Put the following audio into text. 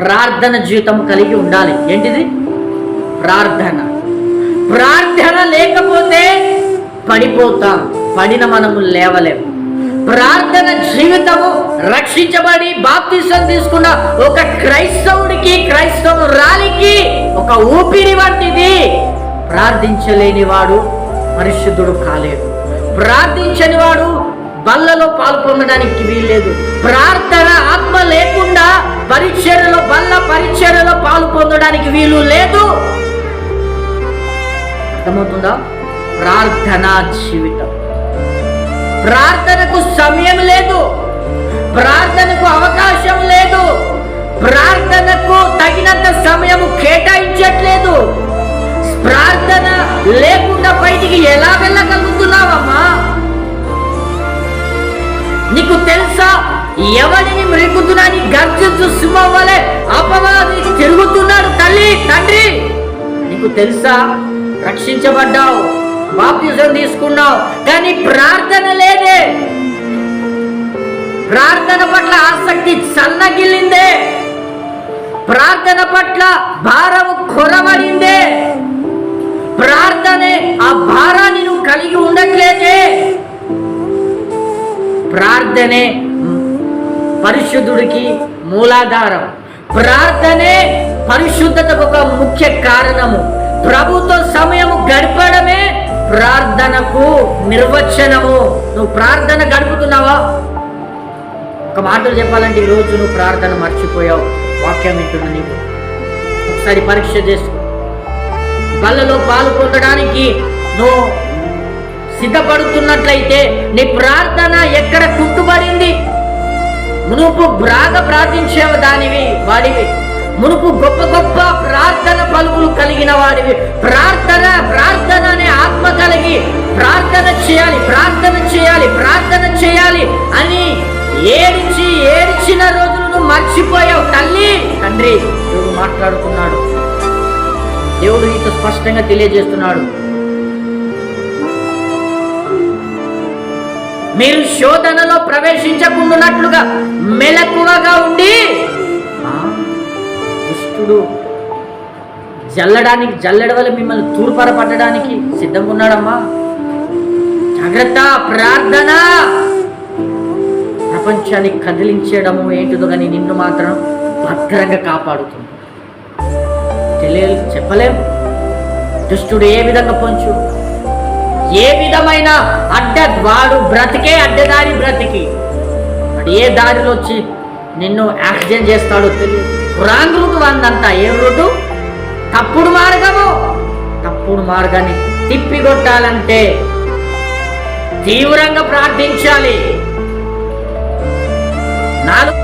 ప్రార్థన జీవితం కలిగి ఉండాలి. ఏంటిది? ప్రార్థన. ప్రార్థన లేకపోతే పడిపోతాం. పడిన మనము లేవలేము. ప్రార్థన జీవితము రక్షించబడి బాప్తిసం తీసుకున్న ఒక క్రైస్తవుడికి క్రైస్తవురాలికి ఒక ఊపిరి వంటిది. ప్రార్థించలేని వాడు పరిశుద్ధుడు కాలేదు ప్రార్థించని వాడు బల్లలో పాల్పొందడానికి వీల్లేదు. ప్రార్థన ఆత్మ లేకుండా చేయడానికి వీలు లేదు. అర్థమవుతుందా? ప్రార్థనా జీవితం. ప్రార్థనకు సమయం లేదు. ప్రార్థనకు అవకాశం లేదు. ప్రార్థనకు తగినంత సమయం కేటాయించట్లేదు. ప్రార్థన లేకుండా బయటికి ఎలా వెళ్ళగలుగుతున్నావమ్మా? నీకు తెలుసా? ఎవరిని మృగుతున్నాని గర్జించు సింహం నీకు తెలుసా? రక్షించబడ్డావు బాప్తిజం తీసుకున్నావు కానీ ప్రార్థన లేదే. ప్రార్థన పట్ల ఆసక్తి సన్నగిల్లిందే. ప్రార్థన పట్ల భారము కొరబడిందే ప్రార్థనే ఆ భారాన్ని నువ్వు కలిగి ఉండట్లేదే. ప్రార్థనే పరిశుద్ధుడికి మూలాధారం. ప్రార్థనే పరిశుద్ధతకు ఒక ముఖ్య కారణము. ప్రభుతో సమయము గడపడమే ప్రార్థనకు నిర్వచనము. నువ్వు ప్రార్థన గడుపుతున్నావా? ఒక మాటలు చెప్పాలంటే ఈరోజు నువ్వు ప్రార్థన మర్చిపోయావు. వాక్యం వింటున్నా నీకు ఒకసారి పరీక్ష చేసుకో. బల్లలో పాలు పొందడానికి నువ్వు సిద్ధపడుతున్నట్లయితే నీ ప్రార్థన ఎక్కడ కుట్టుబడింది నువ్వు బాగా ప్రార్థించేవ దానివి వాడివి? మునుపు గొప్ప గొప్ప ప్రార్థన పలుకులు కలిగిన వాడివి. ప్రార్థన ప్రార్థన అనే ఆత్మ కలిగి ప్రార్థన చేయాలి ప్రార్థన చేయాలి ప్రార్థన చేయాలి అని ఏడిచి ఏడిచిన రోజులు నువ్వు మర్చిపోయావు తల్లి. తండ్రి దేవుడు మాట్లాడుతున్నాడు. దేవుడు నీతో స్పష్టంగా తెలియజేస్తున్నాడు. మీరు శోధనలో ప్రవేశించకుండానట్లుగా మెలకువగా ఉండి దుష్టుడు. జల్లడానికి జల్లడ వల్ల మిమ్మల్ని తూర్పరపట్టడానికి సిద్ధంగా ఉన్నాడమ్మా జాగ్రత్త ప్రార్థన. ప్రపంచాన్ని కదిలించడము ఏంటిదో కానీ నిన్ను మాత్రం భద్రంగా కాపాడుతుంది. తెలియ చెప్పలేం. దుష్టుడు ఏ విధంగా పొంచు? ఏ విధమైన అడ్డ వాడు బ్రతికే అడ్డదారి బ్రతికి? ఏ దారిలో వచ్చి నిన్ను యాక్సిడెంట్ చేస్తాడో తెలియదు. రాంగ్ రూట్ వందంతా ఏ రూటు? తప్పుడు మార్గము? తప్పుడు మార్గాన్ని తిప్పికొట్టాలంటే తీవ్రంగా ప్రార్థించాలి. నాలుగు